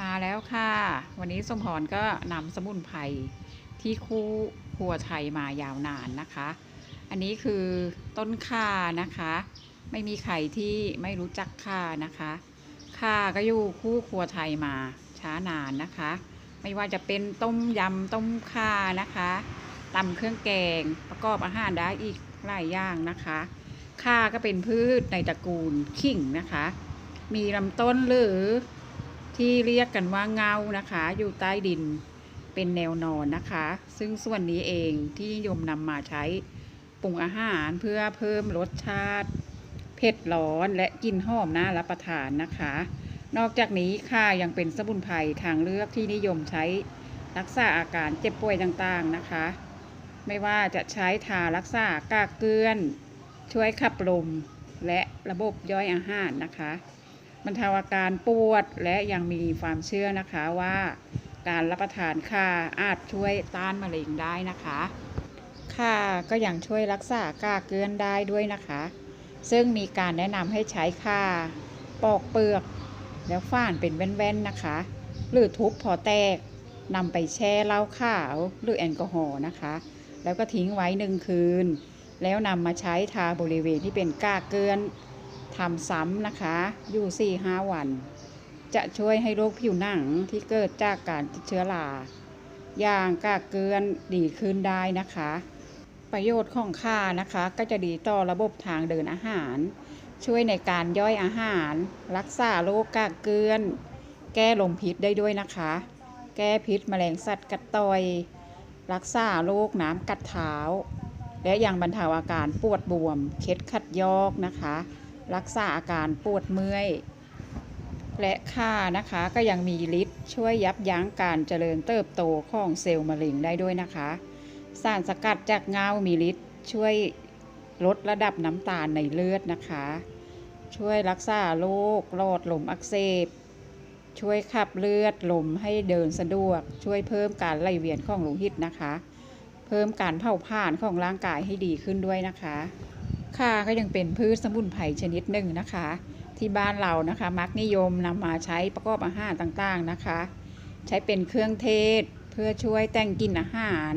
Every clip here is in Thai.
มาแล้วค่ะ วันนี้สมพรก็นำสมุนไพรที่คู่ครัวไทยมายาวนานนะคะ อันนี้คือต้นข่านะคะ ไม่มีใครที่ไม่รู้จักข่านะคะข่าก็อยู่คู่ครัวไทยมาช้านานนะคะ ไม่ว่าจะเป็นต้มยำต้มข่านะคะตำเครื่องแกงประกอบอาหารได้อีกหลายอย่างนะคะข่าก็เป็นพืชในตระกูลขิงนะคะ มีลำต้นหรือ ที่เรียกกันว่าเงานะคะ อยู่ใต้ดินเป็นแนวนอนนะคะ ซึ่งส่วนนี้เองที่นิยมนำมาใช้ปรุงอาหารเพื่อเพิ่มรสชาติ เผ็ดร้อนและกลิ่นหอมน่ารับประทานนะคะ นอกจากนี้ค่ะยังเป็นสมุนไพรทางเลือกที่นิยมใช้รักษาอาการเจ็บป่วยต่างๆนะคะ ไม่ว่าจะใช้ทารักษากากเกลือน ช่วยขับลมและระบบย่อยอาหารนะคะ บรรเทาอาการปวดและยังมีความเชื่อนะคะว่า การรับประทานข่าอาจช่วยต้านมะเร็งได้นะคะข่าก็ยังช่วยรักษากาเกลือนได้ด้วยนะคะ ซึ่งมีการแนะนำให้ใช้ข่าปอกเปลือก แล้วฝ่านเป็นแว่นๆนะคะ หรือทุบพอแตกนำไปแช่เหล้าขาวหรือแอลกอฮอล์นะคะ แล้วก็ทิ้งไว้หนึ่งคืน แล้วนำมาใช้ทาบริเวณที่เป็นกาเกลือน ทำซ้ำนะคะ อยู่ 4-5 วัน จะช่วยให้โรคผิวหนังที่เกิดจากการติดเชื้อราอย่างกากเกลือนดีขึ้นได้นะคะ ประโยชน์ของข่านะคะ ก็จะดีต่อระบบทางเดินอาหาร ช่วยในการย่อยอาหาร รักษาโรคกากเกลือน แก้ลมพิษได้ด้วยนะคะ แก้พิษแมลงสัตว์กัดต่อย รักษาโรคน้ำกัดเท้า และยังบรรเทาอาการปวดบวม เคล็ดขัดยอกนะคะ รักษาอาการปวดเมื่อย และข่านะคะก็ยังมีฤทธิ์ช่วยยับยั้งการเจริญเติบโตของเซลล์มะเร็งได้ด้วยนะคะ สารสกัดจากเงามีฤทธิ์ช่วยลดระดับน้ำตาลในเลือดนะคะ ช่วยรักษาโรคหลอดลมอักเสบ ช่วยขับเลือดลมให้เดินสะดวก ช่วยเพิ่มการไหลเวียนของโลหิตนะคะ เพิ่มการเผาผลาญของร่างกายให้ดีขึ้นด้วยนะคะ ข่าก็ยังเป็นพืชสมุนไพรชนิดหนึ่งนะคะ ที่บ้านเรานะคะ มักนิยมนำมาใช้ประกอบอาหารต่างๆนะคะ ใช้เป็นเครื่องเทศ เพื่อช่วยแต่งกลิ่นอาหาร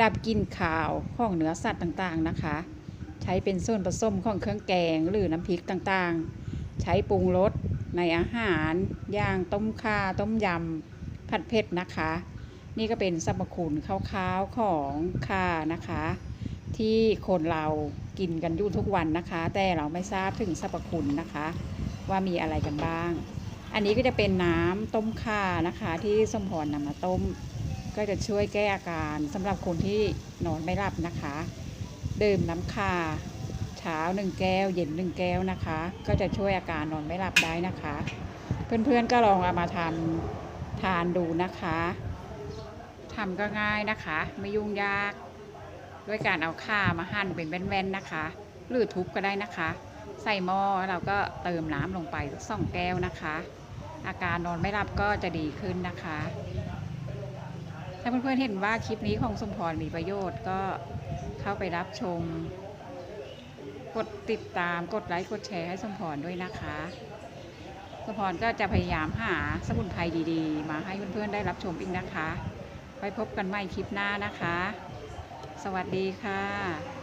ดับกลิ่นขาวของเนื้อสัตว์ต่างๆนะคะ ใช้เป็นส่วนผสมของเครื่องแกงหรือน้ำพริกต่างๆ ใช้ปรุงรสในอาหารอย่างต้มข่าต้มยำผัดเผ็ดนะคะ นี่ก็เป็นสรรพคุณคร่าวๆของข่านะคะ ที่คนเรากินกันอยู่ทุกวันนะคะ แต่เราไม่ทราบถึงสรรพคุณนะคะ ว่ามีอะไรกันบ้าง อันนี้ก็จะเป็นน้ำต้มข่านะคะ ที่สมพรนำมาต้ม ก็จะช่วยแก้อาการสำหรับคนที่นอนไม่หลับนะคะดื่มน้ำข่าเช้าหนึ่งแก้ว เย็นหนึ่งแก้วนะคะ ก็จะช่วยอาการนอนไม่หลับได้นะคะ เพื่อนๆก็ลองเอามาทำทานดูนะคะทำก็ง่ายนะคะ ไม่ยุ่งยาก ด้วยการเอาข่ามาหั่นเป็นแว่นๆนะคะ หรือทุบก็ได้นะคะ ใส่หม้อเราก็เติมน้ำลงไปสักสองแก้วนะคะ อาการนอนไม่หลับก็จะดีขึ้นนะคะ ถ้าเพื่อนๆเห็นว่าคลิปนี้ของสมพรมีประโยชน์ก็เข้าไปรับชม กดติดตามกดไลค์กดแชร์ให้สมพรด้วยนะคะสมพรก็จะพยายามหาสมุนไพรดีๆ มาให้เพื่อนๆได้รับชมอีกนะคะไปพบกันใหม่คลิปหน้านะคะ สวัสดีค่ะ